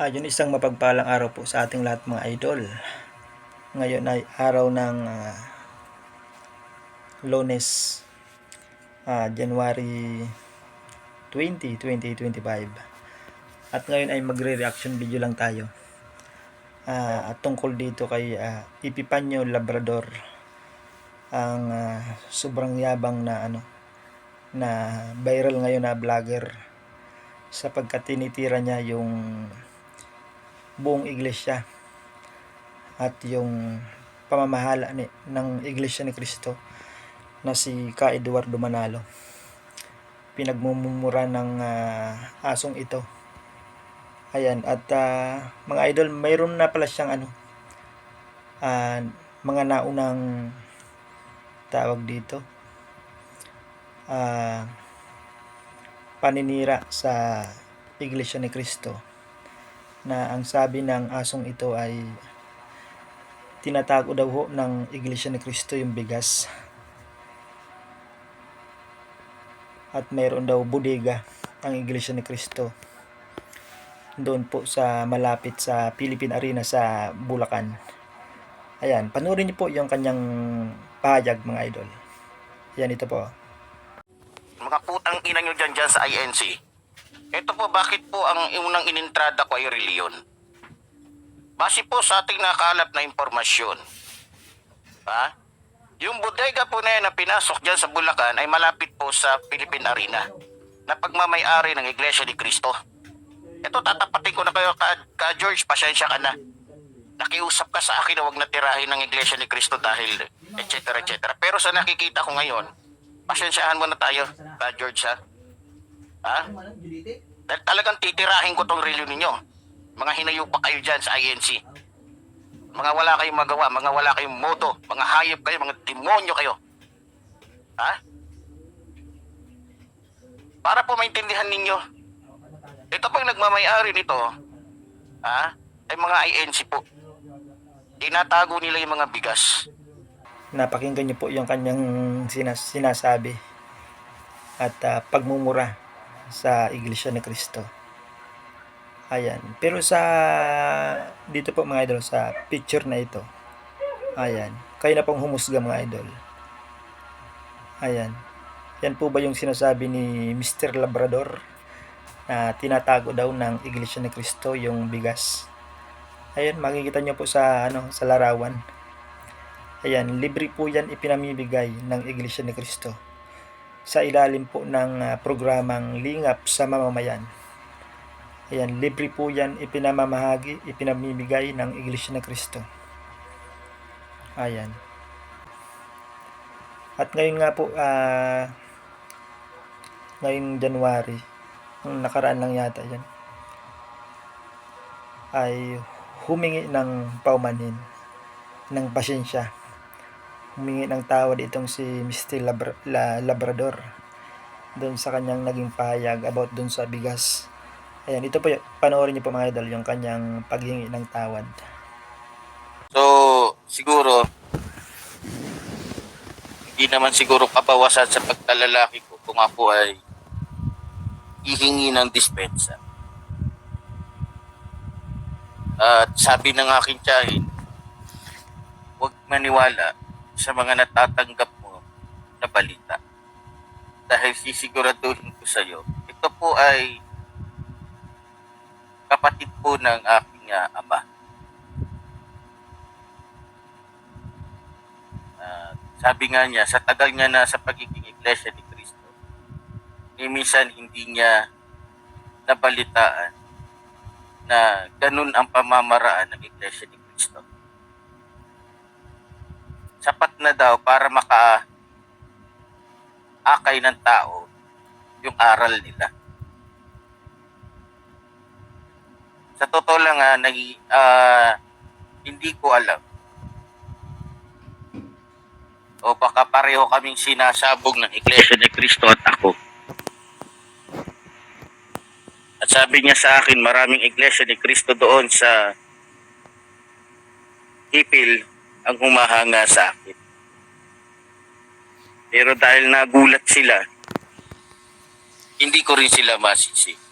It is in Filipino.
Ayun isang mapagpalang araw po sa ating lahat mga idol. Ngayon ay araw ng ah, Lunes, ah, January 20, 2025. At ngayon ay magre-reaction video lang tayo. Ah, at tungkol dito kay ah, Epipanyo Labrador ang ah, sobrang yabang na ano na viral ngayon na vlogger sapagkat tinitira niya yung buong iglesia at yung pamamahala ni, ng iglesia ni Kristo na si Ka Eduardo Manalo. Pinagmumura ng ah, asong ito. Ayan at ah, mga idol mayroon na pala siyang ano ah, mga naunang tawag dito ah, paninira sa iglesia ni Kristo na ang sabi ng asong ito ay tinatago daw ho ng Iglesia ni Cristo yung bigas. At mayroon daw bodega ang Iglesia ni Cristo. Doon po sa malapit sa Philippine Arena sa Bulacan. Ayan, panoorin niyo po yung kanyang pahayag mga idol. Ayan ito po. mga putang ina nyo dyan dyan sa INC. Ito po bakit po ang unang inintrada ko ay reliyon. Base po sa ating nakalap na impormasyon. Ha? Yung bodega po na yan na pinasok dyan sa Bulacan ay malapit po sa Philippine Arena na pagmamayari ng Iglesia ni Cristo. Ito tatapatin ko na kayo ka, ka George, pasensya ka na. Nakiusap ka sa akin na huwag natirahin ng Iglesia ni Cristo dahil etc. etc. Pero sa nakikita ko ngayon, pasensyahan mo na tayo, ka George ha. Ha? Dahil talagang titirahin ko tong reliyon ninyo. Mga hinayo pa kayo dyan sa INC. Mga wala kayong magawa, mga wala kayong moto, mga hayop kayo, mga demonyo kayo. Ha? Para po maintindihan ninyo, ito pang nagmamayari nito, ha? Ay mga INC po. Tinatago nila yung mga bigas. Napakinggan niyo po yung kanyang sinas- sinasabi at ah, pagmumura sa Iglesia ni Cristo. Ayan. Pero sa dito po mga idol sa picture na ito. Ayan. Kayo na pong humusga mga idol. Ayan. Yan po ba yung sinasabi ni Mr. Labrador na tinatago daw ng Iglesia ni Cristo yung bigas. Ayan, makikita niyo po sa ano sa larawan. Ayan, libre po yan ipinamimigay ng Iglesia ni Cristo sa ilalim po ng ah, programang Lingap sa Mamamayan. Ayan, libre po yan ipinamamahagi, ipinamimigay ng Iglesia ni Cristo. Ayan. At ngayon nga po, ah, ngayong January, nung nakaraan lang yata yan, ay humingi ng paumanhin, ng pasensya. Humingi ng tawad itong si Mr. Labra- La- Labrador doon sa kanyang naging pahayag about doon sa bigas. Ayan, ito po, panoorin niyo po mga idol, yung kanyang paghingi ng tawad. So, siguro, hindi naman siguro kabawasan sa pagkalalaki ko kung ako ay hihingi ng dispensa. At sabi ng aking tiyahin, huwag maniwala sa mga natatanggap mo na balita. Dahil sisiguraduhin ko sa iyo, ito po ay kapatid po ng aking ah, ama. Sabi nga niya, sa tagal niya na sa pagiging iglesia ni Cristo, ni minsan hindi niya nabalitaan na ganun ang pamamaraan ng iglesia ni Cristo. Sapat na daw para maka akay ng tao yung aral nila. Sa totoo lang, ah, nahi, ah, hindi ko alam o baka pareho kaming sinasabog ng Iglesia ni Cristo at ako. At sabi niya sa akin, maraming Iglesia ni Cristo doon sa ipil ang humahanga sa akin. Pero dahil nagulat sila, hindi ko rin sila masisi.